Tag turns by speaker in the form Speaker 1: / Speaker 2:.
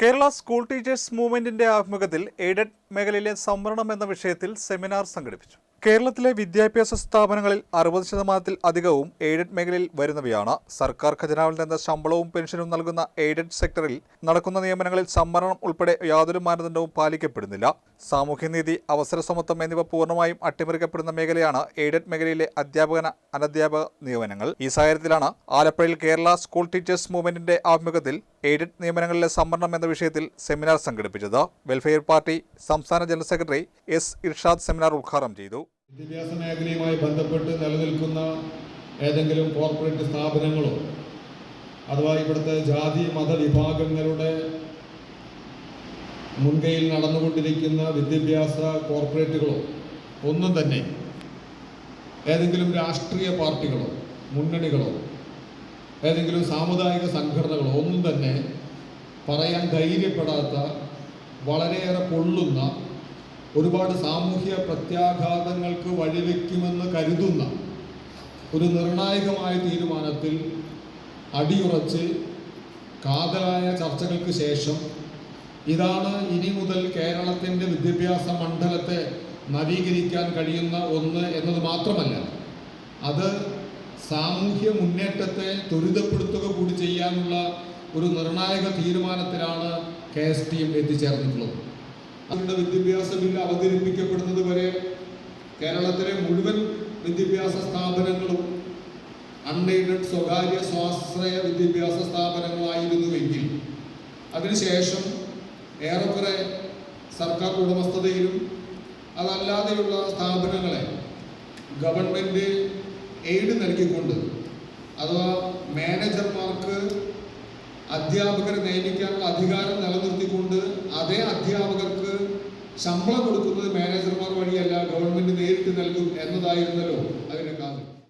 Speaker 1: Kerala school teachers മൂവ്മെന്റിന്റെ ആഭിമുഖ്യത്തിൽ aided മേഖലയിലെ സംവരണം എന്ന വിഷയത്തിൽ സെമിനാർ സംഘടിപ്പിച്ചു. കേരളത്തിലെ വിദ്യാഭ്യാസ സ്ഥാപനങ്ങളിൽ അറുപത് ശതമാനത്തിൽ അധികവും എയ്ഡഡ് മേഖലയിൽ വരുന്നവയാണ്. സർക്കാർ ഖജനാവിൽ നിന്ന് ശമ്പളവും പെൻഷനും നൽകുന്ന എയ്ഡഡ് സെക്ടറിൽ നടക്കുന്ന നിയമനങ്ങളിൽ സംവരണം ഉൾപ്പെടെ യാതൊരു മാനദണ്ഡവും പാലിക്കപ്പെടുന്നില്ല. സാമൂഹ്യനീതി അവസര സമത്വം എന്നിവ പൂർണമായും അട്ടിമറിക്കപ്പെടുന്ന മേഖലയാണ് എയ്ഡഡ് മേഖലയിലെ അധ്യാപകന അനധ്യാപക നിയമനങ്ങൾ. ഈ സാഹചര്യത്തിലാണ് ആലപ്പുഴയിൽ കേരള സ്കൂൾ ടീച്ചേഴ്സ് മൂവ്മെന്റിന്റെ ആഭിമുഖ്യത്തിൽ എയ്ഡഡ് നിയമനങ്ങളിലെ സംവരണം എന്ന വിഷയത്തിൽ സെമിനാർ സംഘടിപ്പിച്ചത്. വെൽഫെയർ പാർട്ടി സംസ്ഥാന general secretary S. Irshad seminar ഉദ്ഘാടനം ചെയ്തു.
Speaker 2: വിദ്യാഭ്യാസ മേഖലയുമായി ബന്ധപ്പെട്ട് നിലനിൽക്കുന്ന ഏതെങ്കിലും കോർപ്പറേറ്റ് സ്ഥാപനങ്ങളോ അഥവാ ഇവിടുത്തെ ജാതി മത വിഭാഗങ്ങളുടെ മുൻകൈയിൽ നടന്നുകൊണ്ടിരിക്കുന്ന വിദ്യാഭ്യാസ കോർപ്പറേറ്റുകളോ ഒന്നും തന്നെ ഏതെങ്കിലും രാഷ്ട്രീയ പാർട്ടികളോ മുന്നണികളോ ഏതെങ്കിലും സാമുദായിക സംഘടനകളോ ഒന്നും തന്നെ പറയാൻ ധൈര്യപ്പെടാത്ത വളരെയേറെ പൊള്ളുന്ന ഒരുപാട് സാമൂഹ്യ പ്രത്യാഘാതങ്ങൾക്ക് വഴിവെക്കുമെന്ന് കരുതുന്ന ഒരു നിർണായകമായ തീരുമാനത്തിൽ അടിയുറച്ച് കാതലായ ചർച്ചകൾക്ക് ശേഷം ഇതാണ് ഇനി മുതൽ കേരളത്തിന്റെ വിദ്യാഭ്യാസ മണ്ഡലത്തെ നവീകരിക്കാൻ കഴിയുന്ന ഒന്ന് എന്നത് മാത്രമല്ല അത് സാമൂഹ്യ മുന്നേറ്റത്തെ ത്വരിതപ്പെടുത്തുക കൂടി ചെയ്യാനുള്ള ഒരു നിർണായക തീരുമാനത്തിലാണ് കെ എസ് ടി എം എത്തിച്ചേർന്നിട്ടുള്ളത്. അവരുടെ വിദ്യാഭ്യാസ ബില്ല് അവതരിപ്പിക്കപ്പെടുന്നത് വരെ കേരളത്തിലെ മുഴുവൻ വിദ്യാഭ്യാസ സ്ഥാപനങ്ങളും അൺഎയ്ഡഡ് സ്വകാര്യ സ്വാശ്രയ വിദ്യാഭ്യാസ സ്ഥാപനങ്ങളായിരുന്നുവെങ്കിൽ അതിനുശേഷം ഏറെക്കുറെ സർക്കാർ ഉടമസ്ഥതയിലും അതല്ലാതെയുള്ള സ്ഥാപനങ്ങളെ ഗവൺമെന്റ് എയ്ഡ് നൽകിക്കൊണ്ട് അഥവാ മാനേജർമാർക്ക് അധ്യാപകരെ നിയമിക്കാനുള്ള അധികാരം നിലനിർത്തിക്കൊണ്ട് അതേ അധ്യാപകർക്ക് ശമ്പളം കൊടുക്കുന്നത് മാനേജർമാർ വഴിയല്ല ഗവൺമെന്റ് നേരിട്ട് നൽകും എന്നതായിരുന്നല്ലോ.